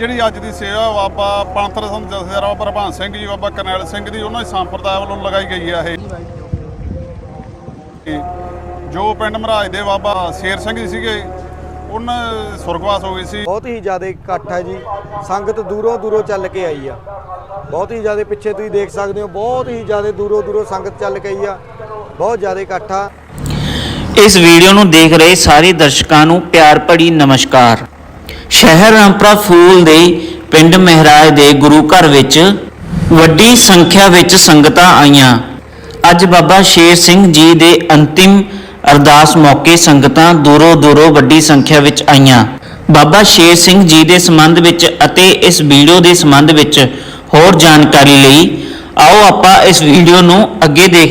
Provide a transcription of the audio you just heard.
ਅੱਜ ਦੀ ਸੇਵਾ ਬਾਬਾ ਪੰਥ ਰਸਮ ਜਥੇਦਾਰ ਬਾਬਾ ਪ੍ਰਭਾਨ ਸਿੰਘ ਜੀ ਬਾਬਾ ਕਰਨੈਲ ਸਿੰਘ ਦੀ ਉਹਨਾਂ ਦੀ ਸੰਪਰਦਾਇ ਵੱਲੋਂ ਲਗਾਈ ਗਈ ਹੈ ਇਹ। ਜੋ ਪਿੰਡ ਮਹਾਰਾਜ ਦੇ ਬਾਬਾ ਸ਼ੇਰ ਸਿੰਘ ਜੀ ਸੀਗੇ ਉਹਨਾਂ ਸੁਰਗਵਾਸ ਹੋ ਗਏ ਸੀ। ਬਹੁਤ ਹੀ ਜ਼ਿਆਦਾ ਇਕੱਠ ਹੈ ਜੀ। ਸੰਗਤ ਦੂਰੋਂ ਦੂਰੋਂ ਚੱਲ ਕੇ ਆਈ ਆ। ਬਹੁਤ ਹੀ ਜ਼ਿਆਦਾ ਪਿੱਛੇ ਤੁਸੀਂ ਦੇਖ ਸਕਦੇ ਹੋ ਬਹੁਤ ਹੀ ਜ਼ਿਆਦਾ ਦੂਰੋਂ ਦੂਰੋਂ ਸੰਗਤ ਚੱਲ ਕੇ ਆਈ ਆ। ਬਹੁਤ ਜ਼ਿਆਦਾ ਇਕੱਠ ਆ। ਇਸ ਵੀਡੀਓ ਨੂੰ ਦੇਖ ਰਹੇ ਸਾਰੇ ਦਰਸ਼ਕਾਂ ਨੂੰ ਪਿਆਰ ਭਰੀ ਨਮਸਕਾਰ। ਸ਼ਹਿਰ ਰਾਮਪੁਰਾ ਫੂਲ ਦੇ ਪਿੰਡ ਮਹਿਰਾਜ ਦੇ ਗੁਰੂ ਘਰ ਵਿੱਚ ਵੱਡੀ ਸੰਖਿਆ ਵਿੱਚ ਸੰਗਤਾਂ ਆਈਆਂ। ਅੱਜ ਬਾਬਾ ਸ਼ੇਰ ਸਿੰਘ ਜੀ ਦੇ ਅੰਤਿਮ ਅਰਦਾਸ ਮੌਕੇ ਸੰਗਤਾਂ ਦੂਰੋਂ ਦੂਰੋਂ ਵੱਡੀ ਸੰਖਿਆ ਵਿੱਚ ਆਈਆਂ। ਬਾਬਾ ਸ਼ੇਰ ਸਿੰਘ ਜੀ ਦੇ ਸੰਬੰਧ ਵਿੱਚ ਅਤੇ ਇਸ ਵੀਡੀਓ ਦੇ ਸੰਬੰਧ ਵਿੱਚ ਹੋਰ ਜਾਣਕਾਰੀ ਲਈ ਆਓ ਆਪਾਂ ਇਸ ਵੀਡੀਓ ਨੂੰ ਅੱਗੇ ਦੇਖ